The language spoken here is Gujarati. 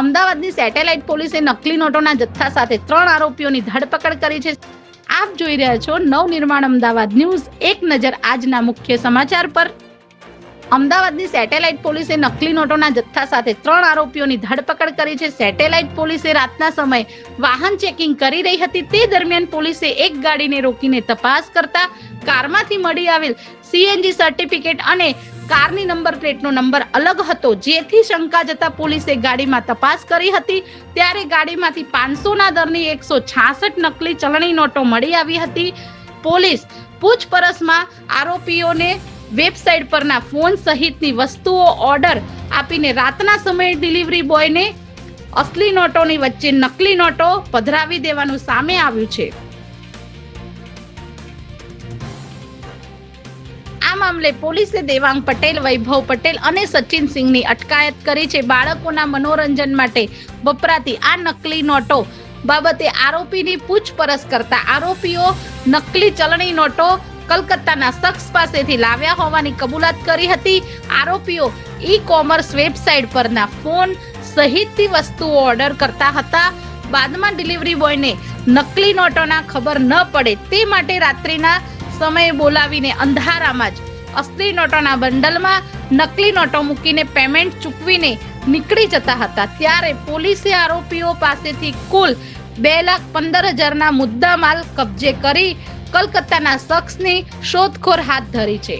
અમદાવાદની સેટેલાઇટ પોલીસે નકલી નોટોના જથ્થા સાથે ત્રણ આરોપીઓની ધરપકડ કરી છે. આપ જોઈ રહ્યા છો નવનિર્માણ અમદાવાદ ન્યૂઝ. એક નજર આજના મુખ્ય સમાચાર પર. અમદાવાદની સેટેલાઇટ પોલીસે નકલી નોટોના જથ્થા સાથે ત્રણ આરોપીઓની ધરપકડ કરી છે. સેટેલાઇટ પોલીસે રાતના સમયે વાહન ચેકિંગ કરી રહી હતી. તે દરમિયાન પોલીસે એક ગાડીને રોકીને તપાસ કરતા કારમાંથી મળી આવેલ સીએનજી સર્ટિફિકેટ અને કારની નંબર પ્લેટનો નંબર અલગ હતો. જેથી શંકા જતા પોલીસે ગાડીમાં તપાસ કરી હતી. ત્યારે ગાડીમાંથી પાંચસોના દરની એકસો છાસઠ નકલી ચલણી નોટો મળી આવી હતી. પોલીસ પૂછપરછમાં આરોપીઓને વેબસાઇટ પરના ફોન સહિતની વસ્તુઓ ઓર્ડર આપીને રાતના સમયે ડિલિવરી બોયને અસલી નોટોની વચ્ચે નકલી નોટો પધરાવી દેવાનું સામે આવ્યું છે. મામલે પોલીસે દેવાંગ પટેલ, વૈભવ પટેલ અને સચિન સિંહની અટકાયત કરી છે. બાળકોના મનોરંજન માટે વપરાતી આ નકલી નોટો બાબતે આરોપીની પૂછપરછ કરતા આરોપીઓ નકલી ચલણી નોટો કલકત્તાના શખ્સ પાસેથી લાવ્યા હોવાની કબૂલાત કરી હતી. આરોપીઓ ઈ કોમર્સ વેબસાઇટ પરના ફોન સહિતની વસ્તુઓ ઓર્ડર કરતા હતા. બાદમાં ડિલિવરી બોયને નકલી નોટોના ખબર ન પડે તે માટે રાત્રિના સમયે બોલાવીને અંધારામાં જ અસલી નોટોના બંડલમાં નકલી નોટો મૂકીને પેમેન્ટ ચૂકવીને નીકળી જતા હતા. ત્યારે પોલીસે આરોપીઓ પાસેથી કુલ બે લાખ પંદર હજારના મુદ્દામાલ કબજે કરી કલકત્તાના શખ્સની શોધખોળ હાથ ધરી છે.